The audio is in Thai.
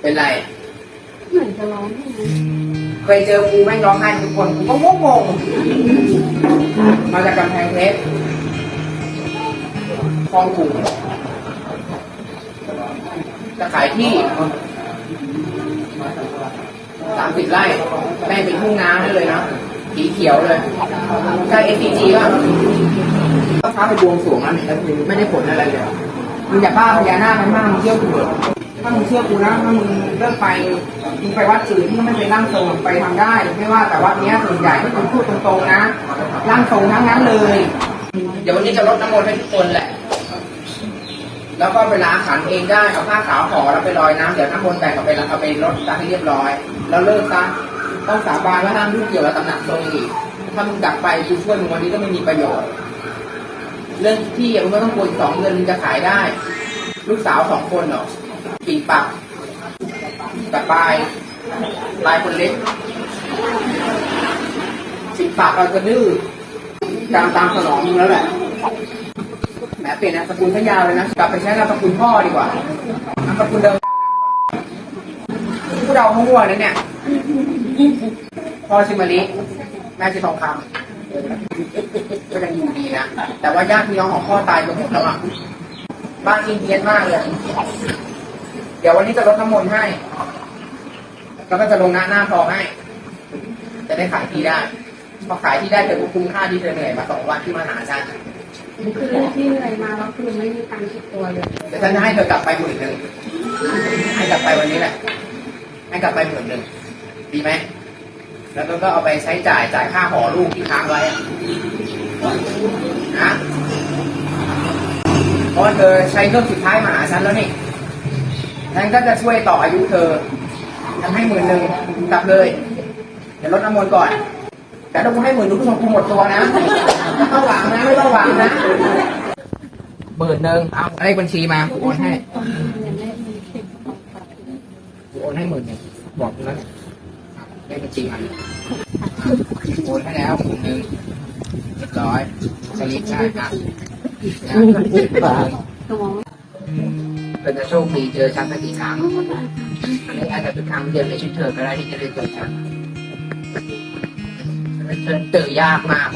เป็นไร เหมือนจะร้องไห้เคยเจอกูแม่งร้องไห้ทุกคนกูก็งงงๆมาจากกำแพงเพชรคลองกลุ่มจะขายที่สามสิบไร่ แม่งเป็นทุ่งนาให้เลยนะ สีเขียวเลยใช่เอสจีป่ะก็พาไปบวงสรวงแล้วแต่ไม่ได้ผลอะไรเลยมึงอย่าบ้าพญานาคมันมากมึงเชื่อกูเถอะ ถ้ามึงเชื่อกูนะถ้ามึงเลิกไปมึงไปวัดอื่นที่ไม่เป็นร่างทรงไปทำได้ ไม่ว่าแต่วัดนี้ส่วนใหญ่ที่คุณพูดตรงๆนะร่างทรงทั้งนั้นเลย เดี๋ยววันนี้จะลดน้ำมนต์ให้ทุกคนแหละ แล้วก็เวลาขันเองได้เอาผ้าขาวห่อแล้วไปลอยน้ำเดี๋ยวน้ำมนต์แต่งเอาไปเอาไปลดซะให้เรียบร้อย แล้วเลิกซะต้องสาบานว่าห้ามยุ่งเกี่ยวกับตำหนักตรงอีกถ้ามึงกลับไปกูช่วยมึงวันนี้ก็ไม่มีประโยชน์ เรื่องที่มึงไม่ต้องกลัวสองเดือนมึงจะขายได้ ลูกสาวสองคนเหรอ ปีปักแต่ปลายปลายคนเล็กสิปากเราจะดื้อตามตามสนองมึงแล้วแหละแหมเปลี่ยนนามสกุลซะยาวเลยนะกลับไปใช้นามสกุลพ่อดีกว่านามสกุลเดิมพวกเรามั่วๆนะเนี่ยพ่อชื่อมะลิแม่ชื่อทองคำก็ยังอยู่ดีนะแต่ว่าญาติพี่น้องของพ่อตายไปหมดแล้วอะบ้านอินเดียนมากเลย ดี๋ยววันนี้จะลดน้ำมนต์ให้ แล้วก็จะลงหน้าหน้าทองให้ จะได้ขายที่ได้พอขายที่ได้เธอก็คุ้มค่าที่เธอเหนื่อยมาสองวันที่มาหาฉันคือที่เหนื่อยมาแล้วคือไม่มีตังค์ติดตัวเลยเดี๋ยวฉันจะให้เธอกลับไปหมื่นหนึ่งให้กลับไปวันนี้แหละ ให้กลับไปหมื่นหนึ่งดีไหม แล้วก็เอาไปใช้จ่ายจ่ายค่าหอลูกที่ค้างไว้อะนะเพราะว่าเธอใช้เครื่องสุดท้ายมาหาฉันแล้วนี่ ฉันก็จะช่วยต่ออายุเธอทำให้หมื่นหนึ่งกลับเลย เดี๋ยวลดน้ำมนต์ก่อน แต่ถ้ากูให้หมื่นหนึงกูส่งกูหมดตัวนะไม่ต้องหวังนะ ไม่ต้องหวังนะหมื่นหนึ่งเอาเลขบัญชีมากูโอนให้โอนให้หมื่นหนึ่งบอกกูแล้วเนี่ยเลขบัญชีมันโอนให้แล้วหมื่นหนึ่งเรียบร้อยสลิปได้ครับตัว เป็นจะโชคดีเจอฉันสักกี่ครั้งนี่อาจจะเป็นครั้งเดียวในชีวิตเธอก็ได้ที่จะได้เจอฉันฉันเจอยากมาก